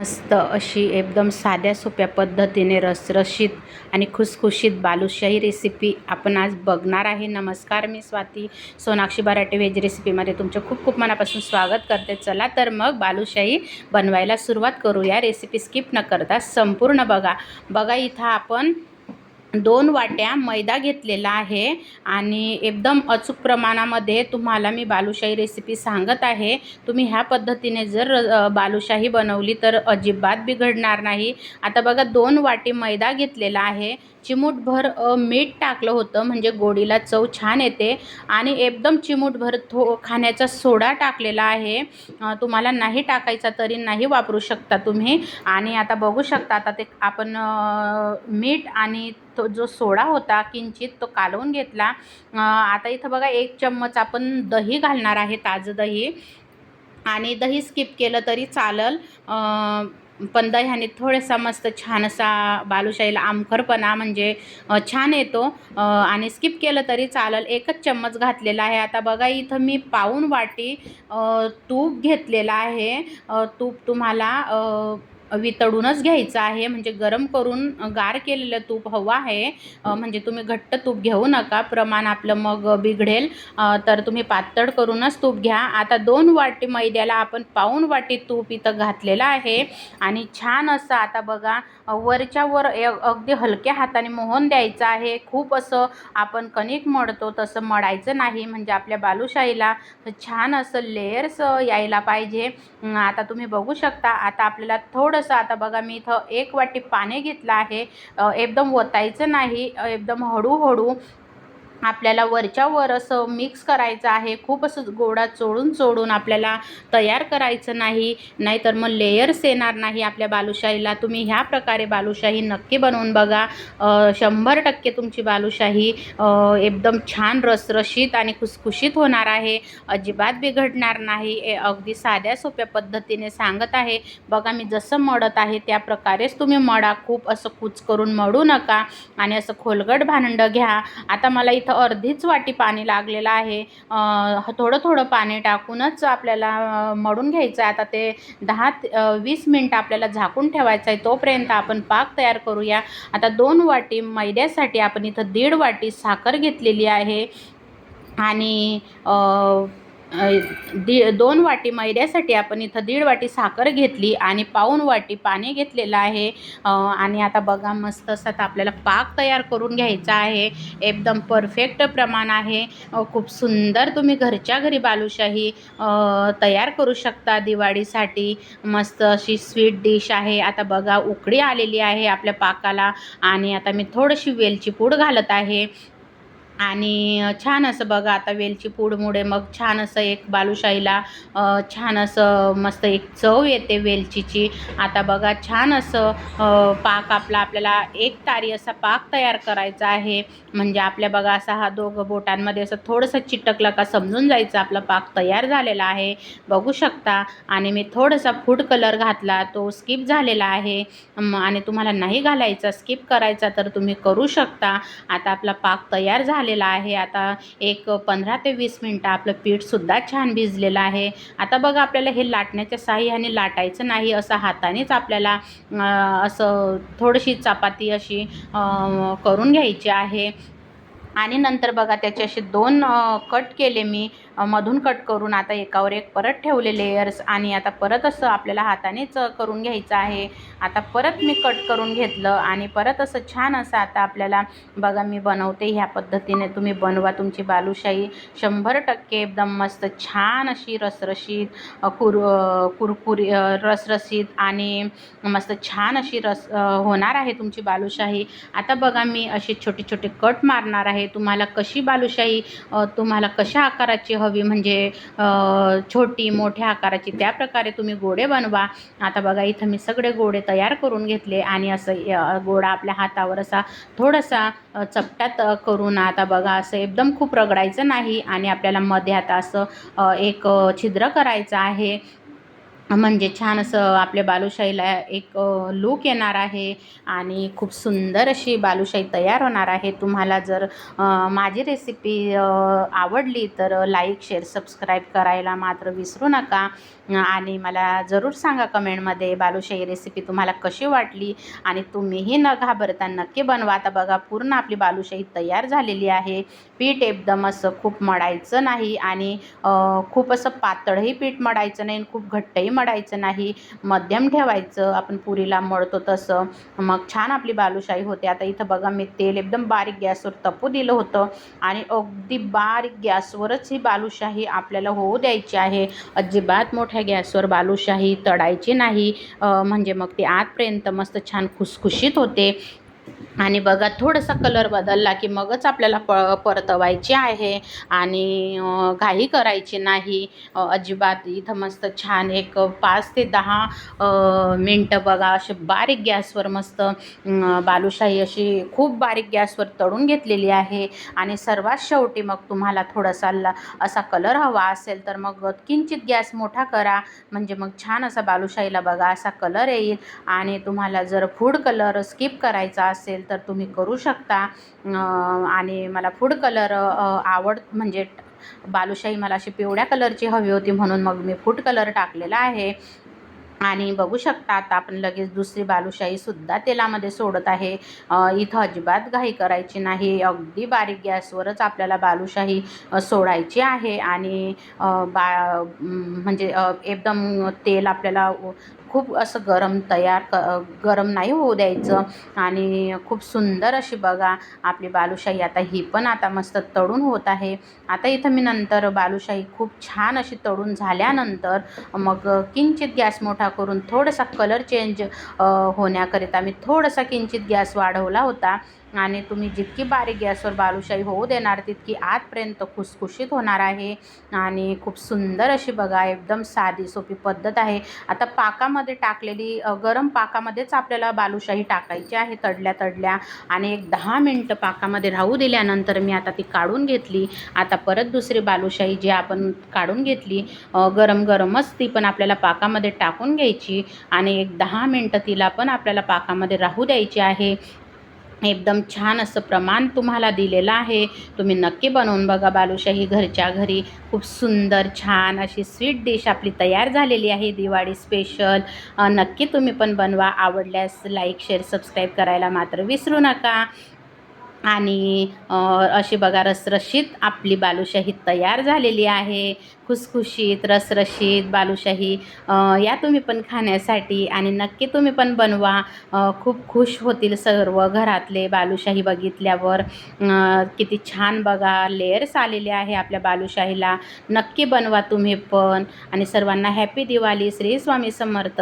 मस्त अशी एकदम साध्या सोप्या पद्धतीने रसरशीत आणि खुसखुशीत बालुशाही रेसिपी आपण आज बघणार आहे. नमस्कार मी स्वाती. सोनाक्षी बराटे व्हेज रेसिपीमध्ये तुमचं खूप खूप मनापासून स्वागत करते. चला तर मग बालुशाही बनवायला सुरुवात करूया. रेसिपी स्किप न करता संपूर्ण बघा. बघा इथं आपण दोन वाट्या मैदा घेतलेला आहे आणि एकदम अचूक प्रमाणामध्ये तुम्हाला मी बालुशाही रेसिपी सांगत आहे. तुम्ही ह्या पद्धतीने जर बालुशाही बनवली तर अजिबात बिघडणार नाही. आता बघा दोन वाटी मैदा घेतलेला आहे. चिमूटभर मीठ टाकलं होतं. म्हणजे गोडीला चव छान येते. आणि एकदम चिमूटभर थो खाण्याचा सोडा टाकलेला आहे. तुम्हाला नाही टाकायचा तरी नाही वापरू शकता तुम्ही. आणि आता बघू शकता आता ते आपण मीठ आणि तो जो सोडा होता किंचित तो कालवून घेतला. आता इथं बघा एक चम्मच आपण दही घालणार आहे ताजं दही. आणि दही स्किप केलं तरी चालल. पण दह्याने थोडासा मस्त छान असा बालुशाहीला आमखरपणा म्हणजे छान येतो. आणि स्किप केलं तरी चालल. एकच चम्मच घातलेला आहे. आता बघा इथं मी पाऊन वाटी तूप घेतलेला आहे. तूप तुम्हाला वितळूनच घ्यायचं आहे. म्हणजे गरम करून गार केलेलं तूप हवं आहे. म्हणजे तुम्ही घट्ट तूप घेऊ नका. प्रमाण आपलं मग बिघडेल. तर तुम्ही पातळ करूनच तूप घ्या. आता दोन वाटी मैद्याला आपण पाऊन वाटी तूप इथं घातलेलं आहे. आणि छान असं आता बघा वरच्या वर अगदी हलक्या हाताने मोहन द्यायचं आहे. खूप असं आपण कणिक मळतो तसं मळायचं नाही. म्हणजे आपल्या बालुशाहीला छान असं लेयर्स यायला पाहिजे. आता तुम्ही बघू शकता. आता आपल्याला थोडं थोडंसं आता बघा मी इथं एक वाटी पाणी घेतलं आहे. एकदम ओतायचं नाही. एकदम हळूहळू आपल्याला वरच्या वर असं मिक्स करायचं आहे. खूप असं गोडा चोळून चोळून आपल्याला तयार करायचं नाही. नाहीतर मग लेयर्स येणार नाही आपल्या बालुशाहीला. तुम्ही ह्या प्रकारे बालुशाही नक्की बनवून बघा. शंभर टक्के तुमची बालुशाही एकदम छान रसरशीत आणि खुसखुशीत होणार आहे. अजिबात बिघडणार नाही. ए अगदी साध्या सोप्या पद्धतीने सांगत आहे. बघा मी जसं मळत आहे त्या प्रकारेच तुम्ही मळा खूप असं कुच करून मळू नका आणि असं खोलगट भांडं घ्या. आता मला इथं अर्धीच वाटी पाणी लागलेलं आहे. थोडं थोडं पाणी टाकूनच आपल्याला मळून घ्यायचं आहे. आता ते दहा ते- वीस मिनटं आपल्याला झाकून ठेवायचं आहे. तोपर्यंत आपण पाक तयार करूया. आता दोन वाटी मैद्यासाठी आपण इथं दीड वाटी साखर घेतलेली आहे. आणि दी दोन वाटी मैद्यासाठी आपण इथं दीड वाटी साखर घेतली आणि पाऊण वाटी पाणी घेतलेलं आहे. आणि आता बघा मस्त असं आता आपल्याला पाक तयार करून घ्यायचा आहे. एकदम परफेक्ट प्रमाण आहे. खूप सुंदर तुम्ही घरच्या घरी बालुशाही तयार करू शकता दिवाळीसाठी. मस्त अशी स्वीट डिश आहे. आता बघा उकडी आलेली आहे आपल्या पाकाला. आणि आता मी थोडीशी वेलची पूड घालत आहे. आणि छान असं बघा आता वेलची पूडमुळे मग छान असं एक बालुशाहीला छान असं मस्त एक चव येते वेलचीची. आता बघा छान असं पाक आपला आपल्याला एक तारी असा पाक तयार करायचा आहे. म्हणजे आपल्या बघा असा हा दोघं बोटांमध्ये असं थोडंसं चिटकलं का समजून जायचं आपला पाक तयार झालेला आहे. बघू शकता. आणि मी थोडासा फूड कलर घातला तो स्किप झालेला आहे. आणि तुम्हाला नाही घालायचा स्किप करायचा तर तुम्ही करू शकता. आता आपला पाक तयार झालेला आहे. आता एक पंधरा ते वीस मिनटं आपलं पीठसुद्धा छान भिजलेलं आहे. आता बघा आपल्याला हे लाटण्याच्या साह्याने लाटायचं नाही असं हातानेच आपल्याला असं थोडीशी चपाती अशी करून घ्यायची आहे. आणि नंतर बघा त्याचे असे दोन कट केले मी मधून कट करून आता एकावर एक परत ठेवले लेयर्स आणि आता परत असं आपल्याला हातानेच करून घ्यायचं आहे. आता परत मी कट करून घेतलं आणि परत असं छान असं आता आपल्याला बघा मी बनवते ह्या पद्धतीने तुम्ही बनवा तुमची बालुशाही. शंभर टक्के एकदम मस्त छान अशी रसरशीत कुर कुरकुरी रसरशीत आणि मस्त छान अशी रस होणार आहे तुमची बालुशाही. आता बघा मी असे छोटे छोटे कट मारणार आहे. तुम्हाला कशी बालुशाही तुम्हाला कशा आकाराची हवी म्हणजे छोटी मोठ्या आकाराची त्या प्रकारे तुम्ही गोडे बनवा. आता बघा इथं मी सगळे गोडे तयार करून घेतले आणि असं गोडा आपल्या हातावर असा थोडासा चपट्यात करून आता बघा असं एकदम खूप रगडायचं नाही आणि आपल्याला मध्ये आता असं एक छिद्र करायचं आहे. म्हणजे छान असं आपल्या बालुशाहीला एक लूक येणार आहे आणि खूप सुंदर अशी बालुशाही तयार होणार आहे. तुम्हाला जर माझी रेसिपी आवडली तर लाईक शेअर सबस्क्राईब करायला मात्र विसरू नका. आणि मला जरूर सांगा कमेंटमध्ये बालुशाही रेसिपी तुम्हाला कशी वाटली आणि तुम्हीही न घाबरता नक्की बनवा. आता बघा पूर्ण आपली बालुशाही तयार झालेली आहे. पीठ एकदम असं खूप मडायचं नाही आणि खूप असं पातळही पीठ मडायचं नाही आणि खूप घट्टही मडायचं नाही मध्यम ठेवायचं आपण पुरीला मळतो तसं. मग छान आपली बालुशाही होते. आता इथं बघा मी तेल एकदम बारीक गॅसवर तपू दिलं होतं आणि अगदी बारीक गॅसवरच ही बालुशाही आपल्याला होऊ द्यायची आहे. अजिबात मोठ्या गॅसवर बालुशाही तडायची नाही. म्हणजे मग ती आतपर्यंत मस्त छान खुसखुशीत होते. आणि बघा थोडासा कलर बदलला की मगच आपल्याला प परतवायची आहे आणि घाई करायची नाही. अजिबात इथं मस्त छान एक पाच ते दहा मिनटं बघा असे बारीक गॅसवर मस्त बालुशाही अशी खूप बारीक गॅसवर तळून घेतलेली आहे. आणि सर्वात शेवटी मग तुम्हाला थोडासा ला असा कलर हवा असेल तर मग किंचित गॅस मोठा करा. म्हणजे मग छान असा बालुशाहीला बघा असा कलर येईल. आणि तुम्हाला जर फूड कलर स्किप करायचा असेल तर तुम्ही करू शकता. आणि मला फूड कलर आवड म्हणजे बालुशाही मला अशी पिवळ्या कलरची हवी होती म्हणून मग मी फूड कलर टाकलेला आहे. आणि बघू शकता आता आपण लगेच दुसरी बालुशाहीसुद्धा तेलामध्ये सोडत आहे. इथं अजिबात घाई करायची नाही. अगदी बारीक गॅसवरच आपल्याला बालुशाही सोडायची आहे. आणि बा म्हणजे एकदम तेल आपल्याला खूप असं गरम तयार क गरम नाही होऊ द्यायचं. आणि खूप सुंदर अशी बघा आपली बालुशाही. आता ही पण आता मस्त तळून होत आहे. आता इथं मी नंतर बालुशाही खूप छान अशी तळून झाल्यानंतर मग किंचित गॅस मोठा करून थोडासा कलर चेंज होण्याकरिता मी थोडासा किंचित गॅस वाढवला होता. आणि तुम्ही जितकी बारीक गॅसवर बालुशाही होऊ देणार तितकी आतपर्यंत खुसखुशीत होणार आहे. आणि खूप सुंदर अशी बघा एकदम साधी सोपी पद्धत आहे. आता पाकामध्ये टाकलेली गरम पाकामध्येच आपल्याला बालुशाही टाकायची आहे तडल्या तडल्या. आणि एक दहा मिनटं पाकामध्ये राहू दिल्यानंतर मी आता ती काढून घेतली. आता परत दुसरी बालुशाही जी आपण काढून घेतली गरम गरमच ती पण आपल्याला पाकामध्ये टाकून घ्यायची. आणि एक दहा मिनटं तिला पण आपल्याला पाकामध्ये राहू द्यायची आहे. एकदम छान असं प्रमाण तुम्हाला दिलेलं आहे. तुम्ही नक्की बनवून बघा बालुशाही. घरच्या घरी खूप सुंदर छान अशी स्वीट डिश आपली तयार झालेली आहे. दिवाळी स्पेशल नक्की तुम्ही पण बनवा. आवडल्यास लाईक शेअर सबस्क्राईब करायला मात्र विसरू नका. आणि अशी बघा रसरशीत आपली बालुशाही तयार झालेली आहे. खुसखुशीत रसरशीत बालुशाही या तुम्ही पण खाण्यासाठी आणि नक्की तुम्ही पण बनवा. खूप खुश होतील सर्व घरातले बालुशाही बघितल्यावर. किती छान बघा लेअर्स आलेले आहे आपल्या बालुशाहीला. नक्की बनवा तुम्ही पण. आणि सर्वांना हॅपी दिवाळी. श्री स्वामी समर्थ.